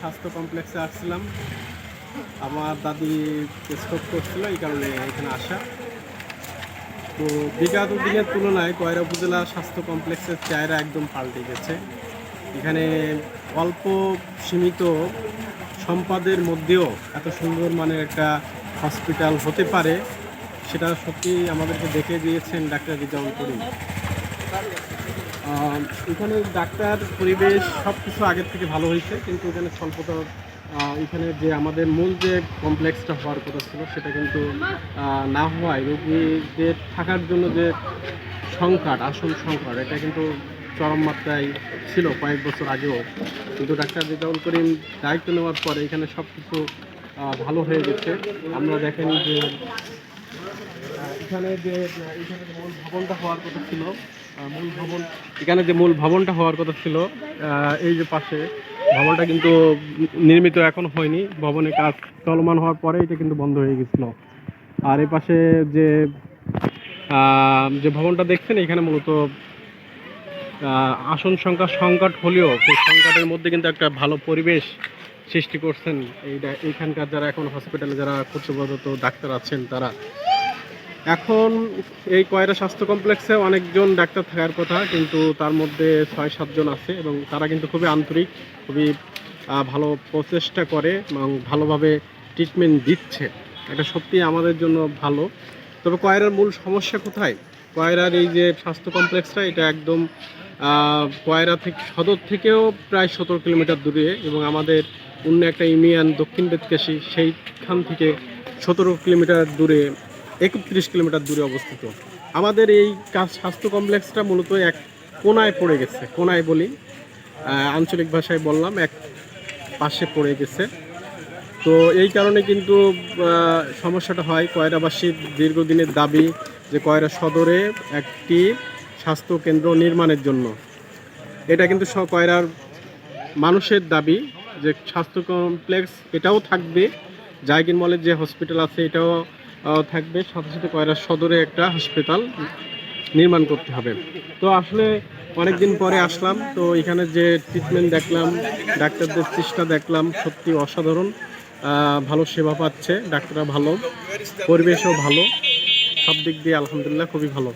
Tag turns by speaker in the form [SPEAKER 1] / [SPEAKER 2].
[SPEAKER 1] স্বাস্থ্য কমপ্লেক্সে আসছিলাম। আমার দাদি স্ট্রোক করছিল, এই কারণে এখানে আসা। তো বিগত দিনের তুলনায় কয়রা উপজেলা স্বাস্থ্য কমপ্লেক্সের চেহারা একদম পাল্টে গেছে। এখানে অল্প সীমিত সম্পদের মধ্যেও এত সুন্দর মানের একটা হসপিটাল হতে পারে, সেটা সত্যি আমাদেরকে দেখে দিয়েছেন ডাক্তার রিজাউল করিম। এখানে ডাক্তার, পরিবেশ সব কিছু আগের থেকে ভালো হয়েছে, কিন্তু এখানে স্বল্পতা এখানে যে আমাদের মূল যে কমপ্লেক্সটা হওয়ার কথা ছিল, সেটা কিন্তু না হওয়ায় রোগীদের থাকার জন্য যে সংকট, আসল সংকট, এটা কিন্তু চরম মাত্রায় ছিল কয়েক বছর আগেও। কিন্তু ডাক্তার রিজাউল করিম দায়িত্ব নেওয়ার পরে এখানে সব কিছু ভালো হয়ে গেছে। আমরা দেখেন যে এখানে যে এখানে মূল ভবনটা হওয়ার কথা ছিল মূল ভবন, এখানে যে মূল ভবনটা হওয়ার কথা ছিল এই যে পাশে, ভবনটা কিন্তু নির্মিত এখন হয়নি। ভবনে কাজ চলমান হওয়ার পরে এটা কিন্তু বন্ধ হয়ে গেছিল। আর এই পাশে যে যে ভবনটা দেখছেন, এখানে মূলত আসন সংখ্যা সংকট হলেও সেই সংকটের মধ্যে কিন্তু একটা ভালো পরিবেশ সৃষ্টি করছেন। এইটা, এইখানকার যারা এখন হসপিটালে যারা কর্তব্যরত ডাক্তার আছেন তারা। এখন এই কয়রা স্বাস্থ্য কমপ্লেক্সে অনেকজন ডাক্তার থাকার কথা, কিন্তু তার মধ্যে ছয় সাতজন আছে এবং তারা কিন্তু খুবই আন্তরিক, খুবই ভালো প্রচেষ্টা করে এবং ভালোভাবে ট্রিটমেন্ট দিচ্ছে। এটা সত্যি আমাদের জন্য ভালো। তবে কয়রার মূল সমস্যা কোথায়? কয়রার এই যে স্বাস্থ্য কমপ্লেক্সটা, এটা একদম কয়রা থেকে, সদর থেকেও প্রায় সতেরো কিলোমিটার দূরে এবং আমাদের অন্য একটা ইউনিয়ন দক্ষিণ বেতকাশি সেইখান থেকে সতেরো কিলোমিটার দূরে একত্রিশ কিলোমিটার দূরে অবস্থিত। আমাদের এই স্বাস্থ্য কমপ্লেক্সটা মূলত এক কোনায় পড়ে গেছে, কোনায় বলি আঞ্চলিক ভাষায় বললাম, এক পাশে পড়ে গেছে। তো এই কারণে কিন্তু সমস্যাটা হয়। কয়রাবাসীর দীর্ঘদিনের দাবি যে কয়রা সদরে একটি স্বাস্থ্য কেন্দ্র নির্মাণের জন্য। এটা কিন্তু কয়রার মানুষের দাবি যে স্বাস্থ্য কমপ্লেক্স এটাও থাকবে। জায়গির মলের যে হসপিটাল আছে, এটাও থাকবে। সাথে সাথে কয়রা সদরে একটা হাসপাতাল নির্মাণ করতে হবে। তো আসলে অনেক দিন পরে আসলাম। তো এখানে যে ট্রিটমেন্ট দেখলাম, ডাক্তারদের চেষ্টা দেখলাম, সত্যি অসাধারণ। ভালো সেবা পাচ্ছে, ডাক্তাররা ভালো, পরিবেশও ভালো। সব দিক দিয়ে আলহামদুলিল্লাহ খুবই ভালো।